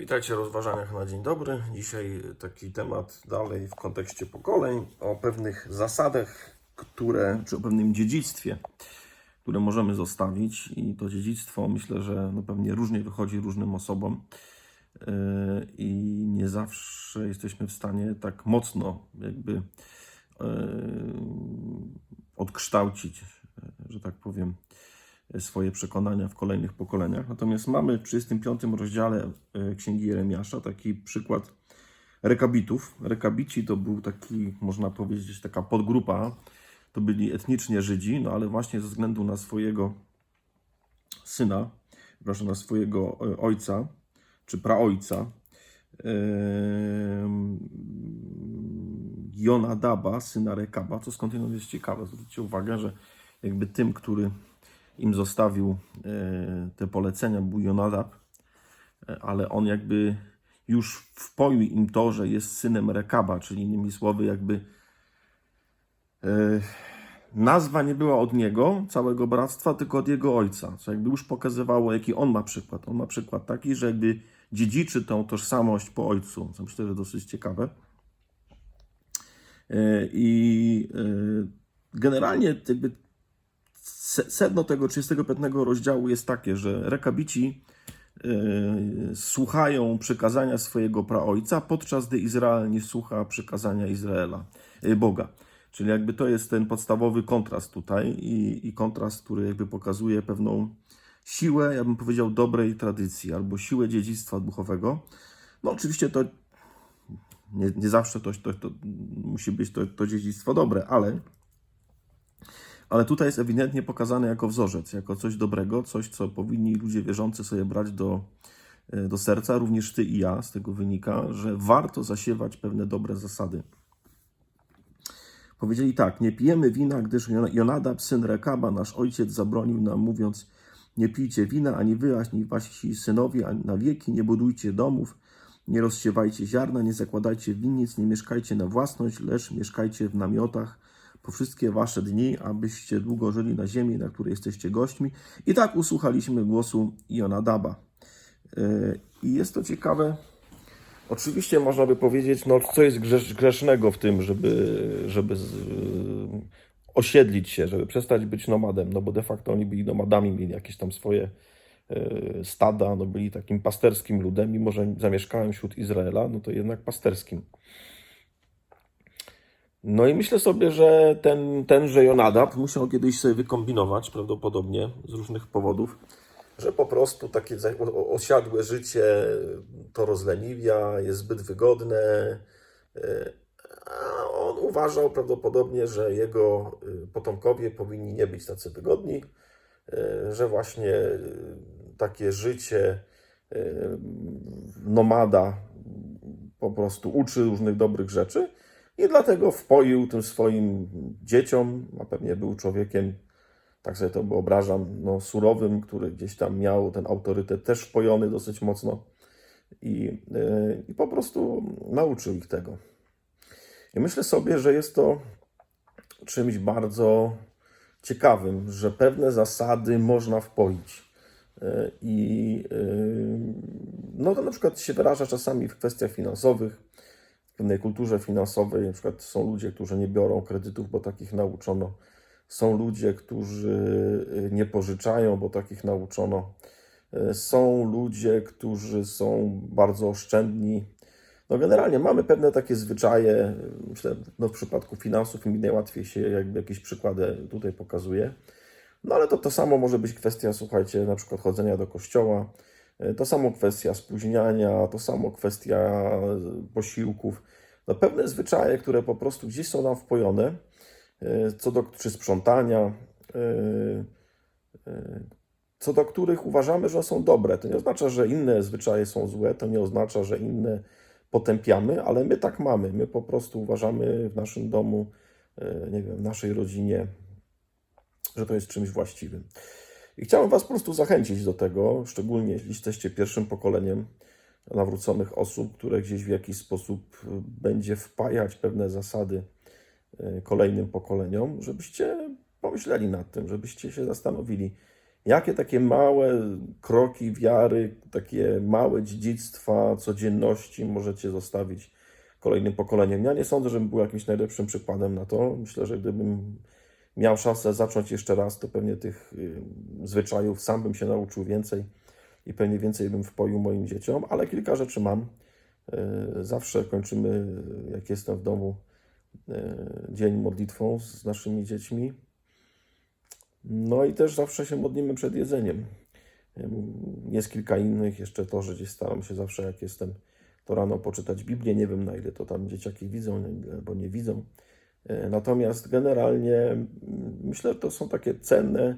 Witajcie w rozważaniach na dzień dobry. Dzisiaj taki temat dalej w kontekście pokoleń, o pewnych zasadach, które, czy o pewnym dziedzictwie, które możemy zostawić. I to dziedzictwo myślę, że no pewnie różnie wychodzi różnym osobom. Yy, I nie zawsze jesteśmy w stanie tak mocno jakby yy, odkształcić, że tak powiem, swoje przekonania w kolejnych pokoleniach. Natomiast mamy w 35 rozdziale e, Księgi Jeremiasza taki przykład rekabitów. Rekabici to był taki, można powiedzieć, taka podgrupa. To byli etnicznie Żydzi, no ale właśnie ze względu na swojego syna, proszę, na swojego e, ojca, czy praojca, em, Jonadaba, syna Rekaba, co skądinąd jest ciekawe. Zwróćcie uwagę, że jakby tym, który im zostawił e, te polecenia, był Jonadab, ale on jakby już wpoił im to, że jest synem Rekaba, czyli innymi słowy jakby e, nazwa nie była od niego, całego bractwa, tylko od jego ojca, co jakby już pokazywało, jaki on ma przykład. On ma przykład taki, że jakby dziedziczy tą tożsamość po ojcu, co myślę, że dosyć ciekawe. E, I generalnie jakby sedno tego 35 rozdziału jest takie, że rekabici e, słuchają przykazania swojego praojca, podczas gdy Izrael nie słucha przykazania Izraela, e, Boga. Czyli jakby to jest ten podstawowy kontrast tutaj i, i kontrast, który jakby pokazuje pewną siłę, ja bym powiedział, dobrej tradycji albo siłę dziedzictwa duchowego. No oczywiście to nie, nie zawsze to, to, to musi być to, to dziedzictwo dobre, ale ale tutaj jest ewidentnie pokazane jako wzorzec, jako coś dobrego, coś, co powinni ludzie wierzący sobie brać do, e, do serca, również ty i ja, z tego wynika, że warto zasiewać pewne dobre zasady. Powiedzieli tak, nie pijemy wina, gdyż Jonadab, syn Rekaba, nasz ojciec, zabronił nam, mówiąc, nie pijcie wina, ani wy, ani wasi synowie, ani na wieki, nie budujcie domów, nie rozsiewajcie ziarna, nie zakładajcie winnic, nie mieszkajcie na własność, lecz mieszkajcie w namiotach, po wszystkie wasze dni, abyście długo żyli na ziemi, na której jesteście gośćmi. I tak usłuchaliśmy głosu Jonadaba. Yy, I jest to ciekawe. Oczywiście można by powiedzieć, no co jest grzesz, grzesznego w tym, żeby, żeby z, yy, osiedlić się, żeby przestać być nomadem, no bo de facto oni byli nomadami, mieli jakieś tam swoje yy, stada, no byli takim pasterskim ludem, mimo że zamieszkałem wśród Izraela, no to jednak pasterskim. No i myślę sobie, że ten, tenże Jonadab musiał kiedyś sobie wykombinować, prawdopodobnie z różnych powodów, że po prostu takie osiadłe życie to rozleniwia, jest zbyt wygodne. e, A on uważał prawdopodobnie, że jego y, potomkowie powinni nie być tacy wygodni, e, że właśnie y, takie życie y, nomada po prostu uczy różnych dobrych rzeczy. I dlatego wpoił tym swoim dzieciom, a pewnie był człowiekiem, tak sobie to wyobrażam, no, surowym, który gdzieś tam miał ten autorytet też wpojony dosyć mocno i, yy, i po prostu nauczył ich tego. I myślę sobie, że jest to czymś bardzo ciekawym, że pewne zasady można wpoić. Yy, I yy, no to na przykład się wyraża czasami w kwestiach finansowych, pewnej kulturze finansowej, na przykład są ludzie, którzy nie biorą kredytów, bo takich nauczono. Są ludzie, którzy y, nie pożyczają, bo takich nauczono. Y, Są ludzie, którzy są bardzo oszczędni. No generalnie mamy pewne takie zwyczaje, myślę, no w przypadku finansów mi najłatwiej się jakby jakieś przykłady tutaj pokazuje. No ale to to samo może być kwestia, słuchajcie, na przykład chodzenia do kościoła, to samo kwestia spóźniania, to samo kwestia y, posiłków. No pewne zwyczaje, które po prostu gdzieś są nam wpojone, y, co do, czy sprzątania, co do których uważamy, że są dobre. To nie oznacza, że inne zwyczaje są złe, to nie oznacza, że inne potępiamy, ale my tak mamy. My po prostu uważamy w naszym domu, nie wiem, w naszej rodzinie, że to jest czymś właściwym. I chciałem Was po prostu zachęcić do tego, szczególnie jeśli jesteście pierwszym pokoleniem nawróconych osób, które gdzieś w jakiś sposób y, będzie wpajać pewne zasady y, kolejnym pokoleniom, żebyście pomyśleli nad tym, żebyście się zastanowili, Jakie takie małe kroki wiary, takie małe dziedzictwa codzienności możecie zostawić kolejnym pokoleniom? Ja nie sądzę, żebym był jakimś najlepszym przykładem na to. Myślę, że gdybym miał szansę zacząć jeszcze raz, to pewnie tych y, zwyczajów sam bym się nauczył więcej i pewnie więcej bym wpoił moim dzieciom, ale kilka rzeczy mam. Y, Zawsze kończymy, jak jestem w domu, y, dzień modlitwą z naszymi dziećmi. No i też zawsze się modlimy przed jedzeniem. Jest kilka innych, jeszcze to, że gdzieś staram się zawsze, jak jestem, to rano poczytać Biblię. Nie wiem, na ile to tam dzieciaki widzą, albo nie widzą. E, Natomiast generalnie mm, myślę, że to są takie cenne,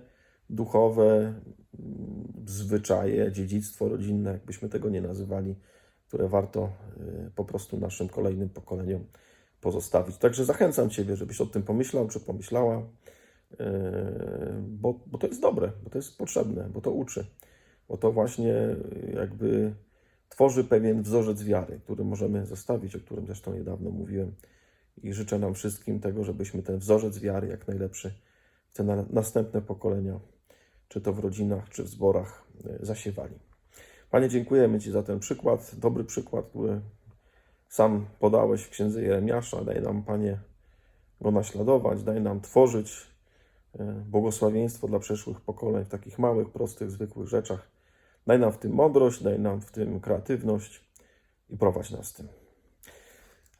duchowe mm, zwyczaje, dziedzictwo rodzinne, jakbyśmy tego nie nazywali, które warto e, po prostu naszym kolejnym pokoleniom pozostawić. Także zachęcam Ciebie, żebyś o tym pomyślał, czy pomyślała, e, bo, bo to jest dobre, bo to jest potrzebne, bo to uczy, bo to właśnie jakby tworzy pewien wzorzec wiary, który możemy zostawić, o którym zresztą niedawno mówiłem. I życzę nam wszystkim tego, żebyśmy ten wzorzec wiary jak najlepszy w te na, następne pokolenia, czy to w rodzinach, czy w zborach, e, zasiewali. Panie, dziękujemy Ci za ten przykład, dobry przykład, który sam podałeś w księdze Jeremiasza. Daj nam, Panie, go naśladować, daj nam tworzyć e, błogosławieństwo dla przyszłych pokoleń w takich małych, prostych, zwykłych rzeczach. Daj nam w tym mądrość, daj nam w tym kreatywność i prowadź nas w tym.